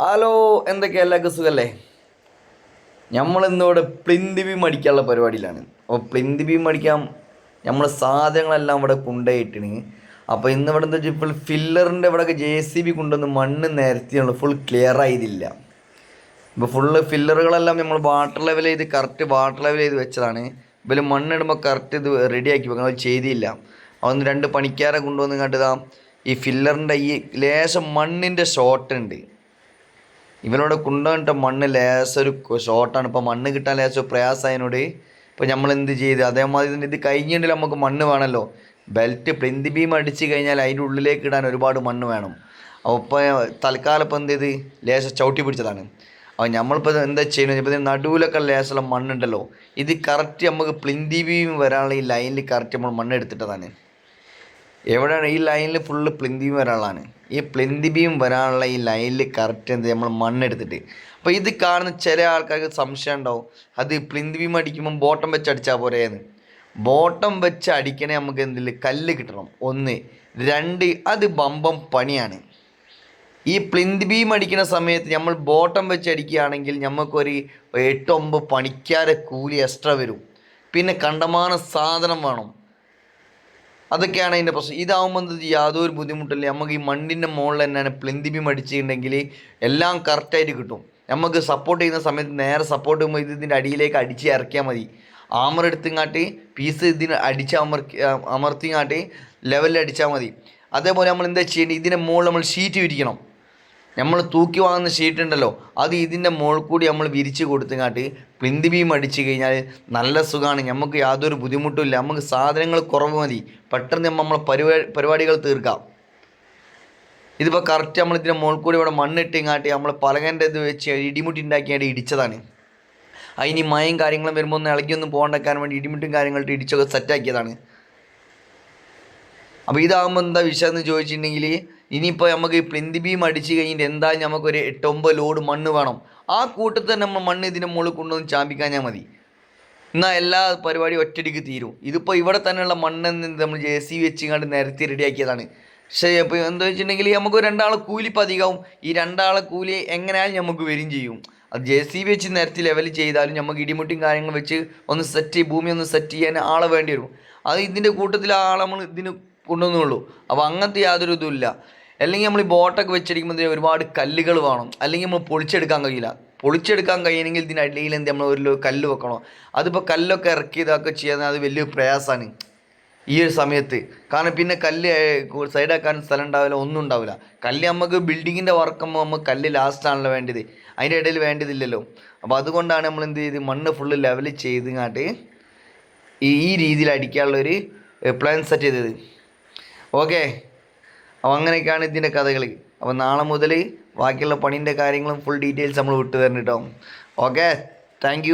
Hello എന്തൊക്കെയാ? എല്ലാവർക്കും നമ്മൾ നമ്മളിന്നിവിടെ പ്ലിന്ത് ബീം അടിക്കാനുള്ള പരിപാടിയിലാണ്. അപ്പോൾ പ്ലിന്ത് ബീം അടിക്കാൻ നമ്മൾ സാധനങ്ങളെല്ലാം ഇവിടെ കൊണ്ടുപോയിട്ടിന്. അപ്പോൾ ഇന്ന് ഇവിടെ എന്താ ഇപ്പോൾ ഫില്ലറിന്റെ ഇവിടെ ജെ സി ബി കൊണ്ടുവന്ന് മണ്ണ് നിരത്തിയാണ് ഫുൾ ക്ലിയർ ആയതില്ല. ഇപ്പോൾ ഫുള്ള് ഫില്ലറുകളെല്ലാം നമ്മൾ വാട്ടർ ലെവൽ ചെയ്ത് കറക്റ്റ് വാട്ടർ ലെവൽ ചെയ്ത് വെച്ചതാണ്. ഇവർ മണ്ണിടുമ്പോൾ കറക്റ്റ് ഇത് റെഡിയാക്കി വെക്കണം. അത് ചെയ്തില്ല. അതൊന്ന് രണ്ട് പണിക്കാരെ കൊണ്ടുവന്ന് കണ്ടതാ ഈ ഫില്ലറിന്റെ ഈ ലേശം മണ്ണിന്റെ ഷോർട്ട് ഉണ്ട്. ഇവനോട് കൊണ്ടുവന്നിട്ട് മണ്ണ് ലേശം ഒരു ഷോർട്ടാണ് ഇപ്പോൾ മണ്ണ് കിട്ടാൻ ലേശം പ്രയാസമായതിനോട് ഇപ്പോൾ നമ്മൾ എന്ത് ചെയ്ത്? അതേമാതിരി ഇത് കഴിഞ്ഞിട്ടുണ്ടെങ്കിൽ നമുക്ക് മണ്ണ് വേണമല്ലോ ബെൽറ്റ് പ്ലിന്തി ബീം അടിച്ച് കഴിഞ്ഞാൽ അതിന്റെ ഉള്ളിലേക്ക് ഇടാൻ ഒരുപാട് മണ്ണ് വേണം. അപ്പോൾ ഇപ്പോൾ തൽക്കാലം ഇപ്പോൾ എന്ത് ചെയ്ത്? ലേശം ചവിട്ടി പിടിച്ചതാണ്. അപ്പോൾ നമ്മളിപ്പോൾ എന്താ ചെയ്യുന്നത്? ഇപ്പോൾ നടുവിലൊക്കെ ലേശമുള്ള മണ്ണുണ്ടല്ലോ. ഇത് കറക്റ്റ് നമുക്ക് പ്ലിന്തി ബീം വരാനുള്ള ഈ ലൈനിൽ കറക്റ്റ് നമ്മൾ മണ്ണ് എടുത്തിട്ടതാണ്. എവിടെയാണ് ഈ ലൈനിൽ ഫുള്ള് പ്ലിന്തി ബീം വരാനുള്ളതാണ്? ഈ പ്ലിന്തി ബീം വരാനുള്ള ഈ ലൈനിൽ കറക്റ്റ് എന്ത് നമ്മൾ മണ്ണെടുത്തിട്ട് അപ്പോൾ ഇത് കാണുന്ന ചില ആൾക്കാർക്ക് സംശയം ഉണ്ടാവും. അത് പ്ലിന്തി ബീം അടിക്കുമ്പോൾ ബോട്ടം വെച്ച് അടിച്ചാൽ പോരേന്ന്. ബോട്ടം വെച്ച് അടിക്കണേ നമുക്ക് എന്തിൽ കല്ല് കിട്ടണം. ഒന്ന്. രണ്ട് അത് ബമ്പം പണിയാണ്. ഈ പ്ലിന്ത് ബീം അടിക്കുന്ന സമയത്ത് നമ്മൾ ബോട്ടം വെച്ച് അടിക്കുകയാണെങ്കിൽ നമുക്കൊരു എട്ടൊമ്പത് പണിക്കാരെ കൂലി എക്സ്ട്രാ വരും. പിന്നെ കണ്ടമാന സാധനം വേണം. അതൊക്കെയാണ് അതിന്റെ പ്രശ്നം. ഇതാവുമ്പോൾ എന്ത് ചെയ്യും? യാതൊരു ബുദ്ധിമുട്ടില്ല. നമുക്ക് ഈ മണ്ണിന്റെ മുകളിൽ തന്നെയാണ് പ്ലിന്ത് മടിച്ചിട്ടുണ്ടെങ്കിൽ എല്ലാം കറക്റ്റായിട്ട് കിട്ടും. നമുക്ക് സപ്പോർട്ട് ചെയ്യുന്ന സമയത്ത് നേരെ സപ്പോർട്ട് ചെയ്യുമ്പോൾ ഇത് ഇതിന്റെ അടിയിലേക്ക് അടിച്ച് ഇറക്കിയാൽ മതി. ആമർ എടുത്തിങ്ങാട്ട് പീസ് ഇതിന് അടിച്ച് അമർ അമർത്തിങ്ങാട്ട് ലെവലിൽ അടിച്ചാൽ മതി. അതേപോലെ നമ്മൾ എന്താ ചെയ്യേണ്ടത്? ഇതിന്റെ മുകളിൽ നമ്മൾ ഷീറ്റ് വിരിക്കണം. നമ്മൾ തൂക്കി വാങ്ങുന്ന ഷീറ്റ് ഉണ്ടല്ലോ അത് ഇതിന്റെ മുകളിൽ കൂടി നമ്മൾ വിരിച്ച് കൊടുത്തങ്ങാട്ട് പ്ലിന്തി ബീം അടിച്ച് കഴിഞ്ഞാൽ നല്ല സുഖമാണ്. നമുക്ക് യാതൊരു ബുദ്ധിമുട്ടും ഇല്ല. നമുക്ക് സാധനങ്ങൾ കുറവ് മതി. പെട്ടെന്ന് നമ്മൾ പരിപാടി പരിപാടികൾ തീർക്കാം. ഇതിപ്പോൾ കറക്റ്റ് നമ്മൾ ഇതിന്റെ മുകളിൽ കൂടി ഇവിടെ മണ്ണിട്ടിങ്ങാട്ടി നമ്മൾ പലകന്റെ ഇത് വെച്ച് ഇടിമുട്ടി ഉണ്ടാക്കിയായിട്ട് ഇടിച്ചതാണ്. അതിന് മയം കാര്യങ്ങളും വരുമ്പോൾ ഒന്ന് ഇളകിയൊന്നും പോകണ്ടാക്കാൻ വേണ്ടി ഇടിമുട്ടും കാര്യങ്ങളിട്ട് ഇടിച്ചൊക്കെ സെറ്റാക്കിയതാണ് അപ്പോൾ ഇതാകുമ്പോൾ എന്താ വിഷയം എന്ന് ചോദിച്ചിട്ടുണ്ടെങ്കിൽ ഇനിയിപ്പോൾ നമുക്ക് ഈ പ്ലിന്തി ബീം അടിച്ച് കഴിഞ്ഞിട്ട് എന്തായാലും നമുക്കൊരു എട്ടൊമ്പത് ലോഡ് മണ്ണ് വേണം. ആ കൂട്ടത്തിൽ നമ്മൾ മണ്ണ് ഇതിന്റെ മുകളിൽ കൊണ്ടുവന്ന് ചാമ്പിക്കാഞ്ഞാൽ മതി. എന്നാൽ എല്ലാ പരിപാടിയും ഒറ്റയടിക്ക് തീരും. ഇതിപ്പോൾ ഇവിടെ തന്നെയുള്ള മണ്ണ് നമ്മൾ ജെ സി വെച്ച് കണ്ട് നിരത്തി റെഡിയാക്കിയതാണ്. പക്ഷേ ഇപ്പോൾ എന്താ വെച്ചിട്ടുണ്ടെങ്കിൽ നമുക്ക് രണ്ടാളെ കൂലി അധികമാവും. ഈ രണ്ടാളെ കൂലി എങ്ങനെയായാലും നമുക്ക് വരും ചെയ്യും. അത് ജെ സി വെച്ച് നിരത്തി ലെവൽ ചെയ്താലും നമുക്ക് ഇടിമുട്ടിയും കാര്യങ്ങൾ വെച്ച് ഒന്ന് സെറ്റ് ഭൂമി ഒന്ന് സെറ്റ് ചെയ്യാൻ ആളെ വേണ്ടി വരും. അത് ഇതിന്റെ കൂട്ടത്തിൽ ആളെ നമ്മൾ ഇതിന് കൊണ്ടുവന്നുള്ളൂ അപ്പോൾ അങ്ങനത്തെ യാതൊരു ഇതും ഇല്ല. അല്ലെങ്കിൽ നമ്മൾ ഈ ബോട്ടൊക്കെ വെച്ചിരിക്കുമ്പോൾ ഒരുപാട് കല്ലുകൾ വേണം. അല്ലെങ്കിൽ നമ്മൾ പൊളിച്ചെടുക്കാൻ കഴിയില്ല. പൊളിച്ചെടുക്കാൻ കഴിയണമെങ്കിൽ ഇതിനടിയിൽ എന്ത് നമ്മൾ ഒരു കല്ല് വെക്കണോ? അതിപ്പോൾ കല്ലൊക്കെ ഇറക്കി ഇതൊക്കെ ചെയ്യാൻ അത് വലിയ പ്രയാസമാണ്. ഈ ഒരു സമയത്ത്. കാരണം പിന്നെ കല്ല് സൈഡാക്കാൻ സ്ഥലം ഉണ്ടാവില്ല ഒന്നും ഉണ്ടാവില്ല. കല്ല് നമുക്ക് ബിൽഡിങ്ങിന്റെ വർക്കുമ്പോൾ നമുക്ക് കല്ല് ലാസ്റ്റാണല്ലോ വേണ്ടത്. അതിന്റെ ഇടയിൽ വേണ്ടതില്ലല്ലോ. അപ്പോൾ അതുകൊണ്ടാണ് നമ്മൾ എന്ത് ചെയ്ത് മണ്ണ് ഫുള്ള് ലെവൽ ചെയ്തങ്ങാട്ട് ഈ രീതിയിൽ അടിക്കാനുള്ളൊരു പ്ലാൻ സെറ്റ് ചെയ്തത്. ഓക്കെ അപ്പോൾ അങ്ങനെയൊക്കെയാണ് ഇതിന്റെ കഥകൾ അപ്പോൾ നാളെ മുതൽ ബാക്കിയുള്ള പണീന്റെ കാര്യങ്ങളും ഫുൾ ഡീറ്റെയിൽസ് നമ്മൾ വിട്ടു തരണം കേട്ടോ ഓക്കെ താങ്ക്